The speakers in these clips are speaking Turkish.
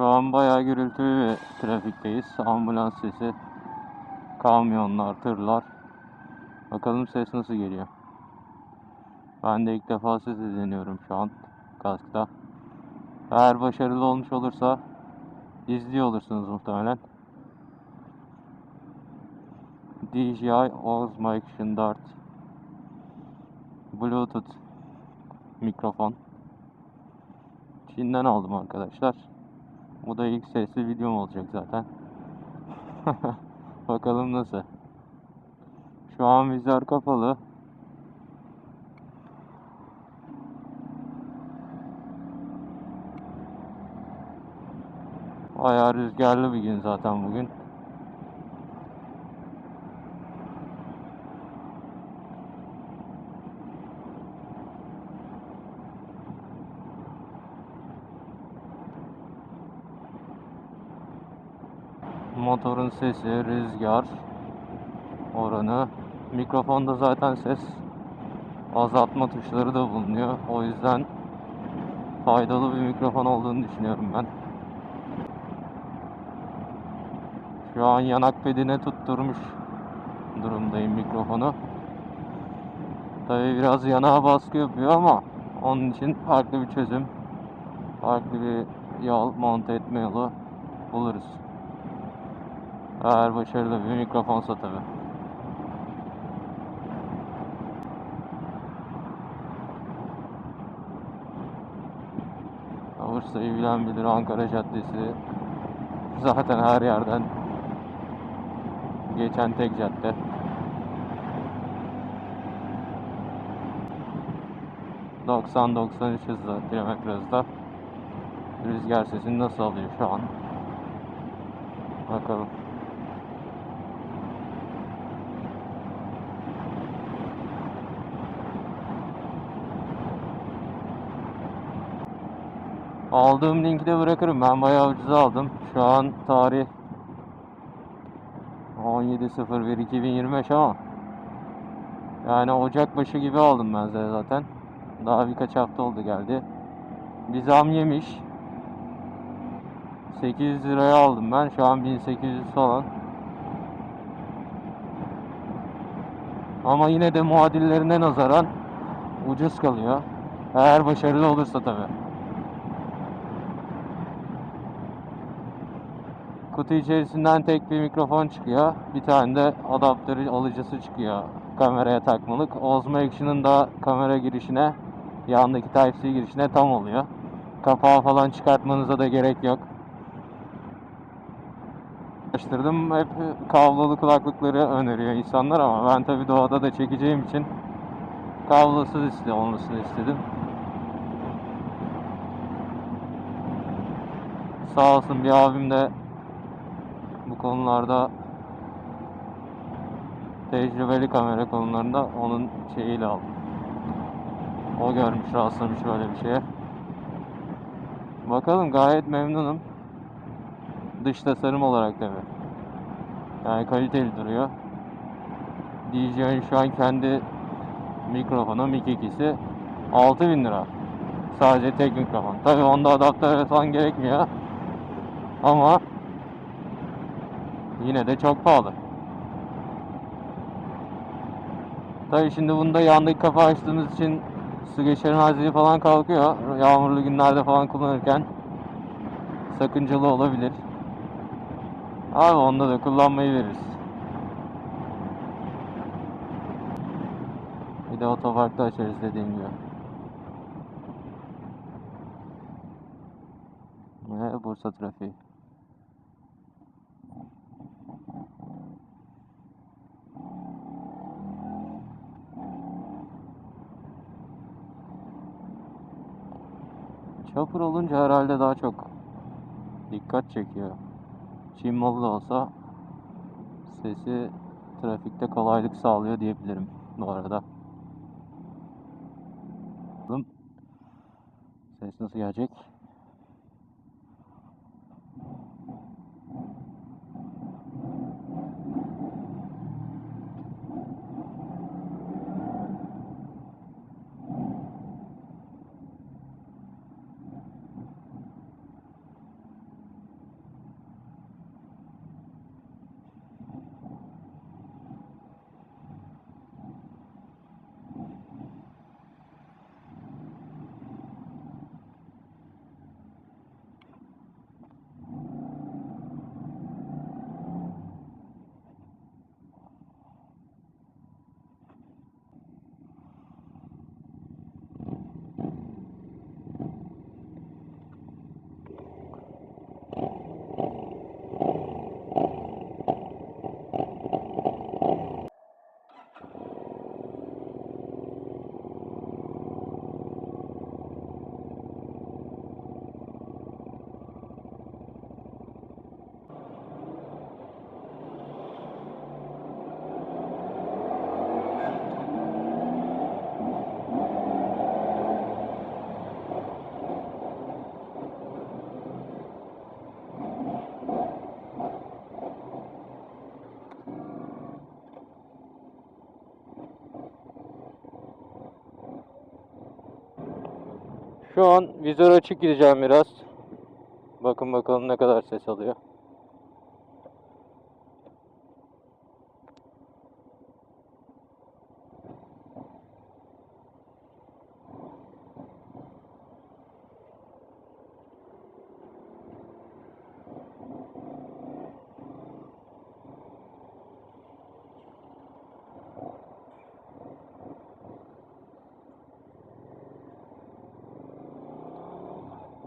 Şu an bayağı gürültülü bir trafikteyiz. Ambulans sesi, kamyonlar, tırlar. Bakalım ses nasıl geliyor. Ben de ilk defa ses dinliyorum şu an kaskta. Eğer başarılı olmuş olursa izliyor olursunuz muhtemelen. DJI Osmo Action Dart Bluetooth mikrofon Çin'den aldım arkadaşlar. Bu da ilk sesli videom olacak zaten. Bakalım nasıl. Şu an vizör kapalı. Bayağı rüzgarlı bir gün zaten bugün. Motorun sesi, rüzgar oranı. Mikrofonda zaten ses azaltma tuşları da bulunuyor. O yüzden faydalı bir mikrofon olduğunu düşünüyorum ben. Şu an yanak pedine tutturmuş durumdayım mikrofonu. Tabi biraz yanağa baskı yapıyor ama onun için farklı bir çözüm, farklı bir yol, monte etme yolu buluruz. Eğer başarılı bir mikrofonsa tabi. Bursa'yı bilen bilir Ankara Caddesi. Zaten her yerden geçen tek cadde. ...90-93 hızla, kilometre hızla... ...rüzgar sesini nasıl alıyor şu an? Bakalım. Aldığım linki de bırakırım. Ben bayağı ucuza aldım. Şu an tarih 17.01.2025 ama yani Ocak başı gibi aldım ben zaten. Daha birkaç hafta oldu geldi. Bir zam yemiş. 800 liraya aldım ben. Şu an 1800 falan. Ama yine de muadillerine nazaran ucuz kalıyor. Eğer başarılı olursa tabii. Kutu içerisinden tek bir mikrofon çıkıyor. Bir tane de adaptörü alıcısı çıkıyor kameraya takmalık. Osmo Action'ın da kamera girişine yandaki Type-C girişine tam oluyor. Kapağı falan çıkartmanıza da gerek yok. Araştırdım hep kablolu kulaklıkları öneriyor insanlar ama ben tabi doğada da çekeceğim için kablosuz iste olmasını istedim. Sağ olsun bir abim de bu konularda tecrübeli kamera konularında onun şeyiyle aldım. O görmüş, rastlamış böyle bir şeye. Bakalım gayet memnunum. Dış tasarım olarak tabi. Yani kaliteli duruyor. DJI'nin şu an kendi mikrofonu Mic 2'si 6000 lira. Sadece tek mikrofon. Tabi onda adaptör falan gerekmiyor. Ama Yine de çok pahalı. Tabii şimdi bunda yandaki kapağı açtığımız için su geçirmezliği falan kalkıyor. Yağmurlu günlerde falan kullanırken sakıncalı olabilir. Abi onda da kullanmayı veririz. Bir de otoparkta açarız dediğim gibi. Ve Bursa trafiği. Chopper olunca herhalde daha çok dikkat çekiyor. Çin malı da olsa sesi trafikte kolaylık sağlıyor diyebilirim bu arada. Bakalım ses nasıl gelecek? Şu an vizör açık gideceğim biraz. Bakın bakalım ne kadar ses alıyor.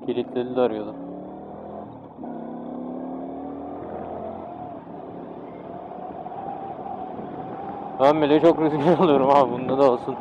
Kilitledi de arıyordu. Ben bile çok rüzgar alıyorum abi bunda da olsun.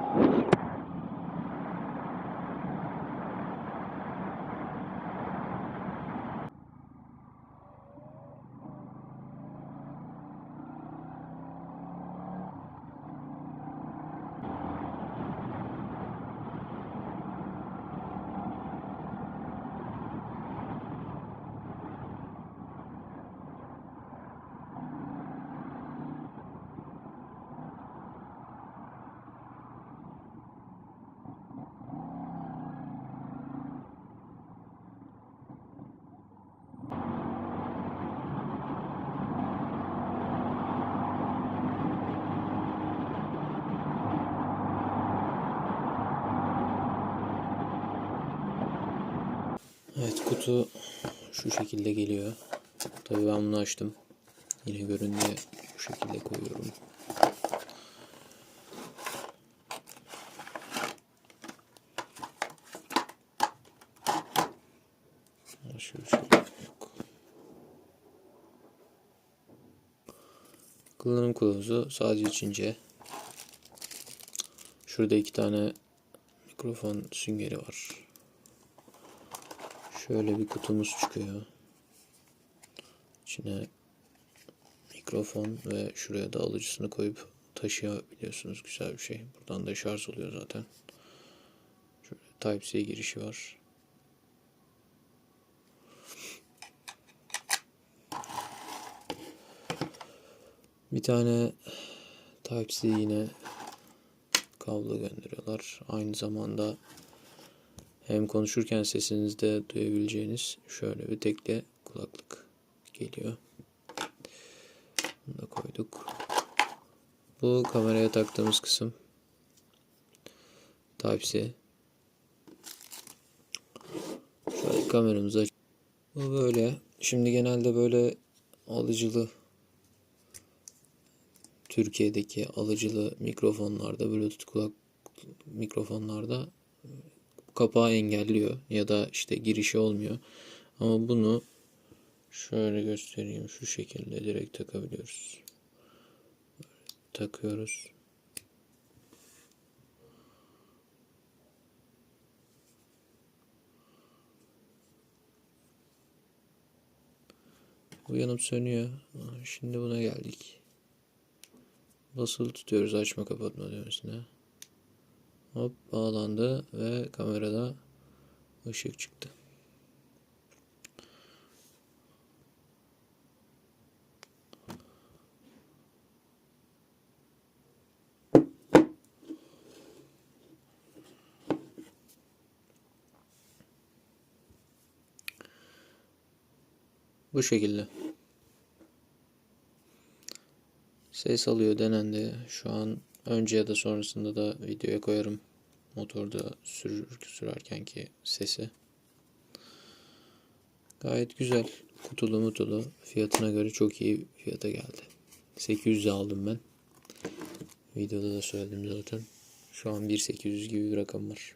Evet kutu şu şekilde geliyor. Tabii ben bunu açtım. Yine görün diye bu şekilde koyuyorum. Şu şey yok. Kullanım kılavuzu sadece içince. Şurada iki tane mikrofon süngeri var. Şöyle bir kutumuz çıkıyor. İçine mikrofon ve şuraya da alıcısını koyup taşıyabiliyorsunuz. Güzel bir şey. Buradan da şarj oluyor zaten. Şöyle Type-C girişi var. Bir tane Type-C yine kablo gönderiyorlar. Aynı zamanda hem konuşurken sesinizi de duyabileceğiniz şöyle bir tekle kulaklık geliyor. Bunu da koyduk. Bu kameraya taktığımız kısım Type-C. Şöyle kameramızı aç. Bu böyle. Şimdi genelde böyle alıcılı Türkiye'deki alıcılı mikrofonlarda, Bluetooth kulak mikrofonlarda kapağı engelliyor ya da işte girişi olmuyor. Ama bunu şöyle göstereyim şu şekilde direkt takabiliyoruz. Takıyoruz. Bu yanıp sönüyor. Şimdi buna geldik. Basılı tutuyoruz açma kapatma düğmesine. Hop bağlandı ve kamerada ışık çıktı. Bu şekilde. Ses alıyor denendi. Şu an önce ya da sonrasında da videoya koyarım. Motorda sürür, sürerken ki sesi. Gayet güzel. Kutulu mutulu. Fiyatına göre çok iyi fiyata geldi. 800'e aldım ben. Videoda da söyledim zaten. Şu an 1.800 gibi bir rakam var.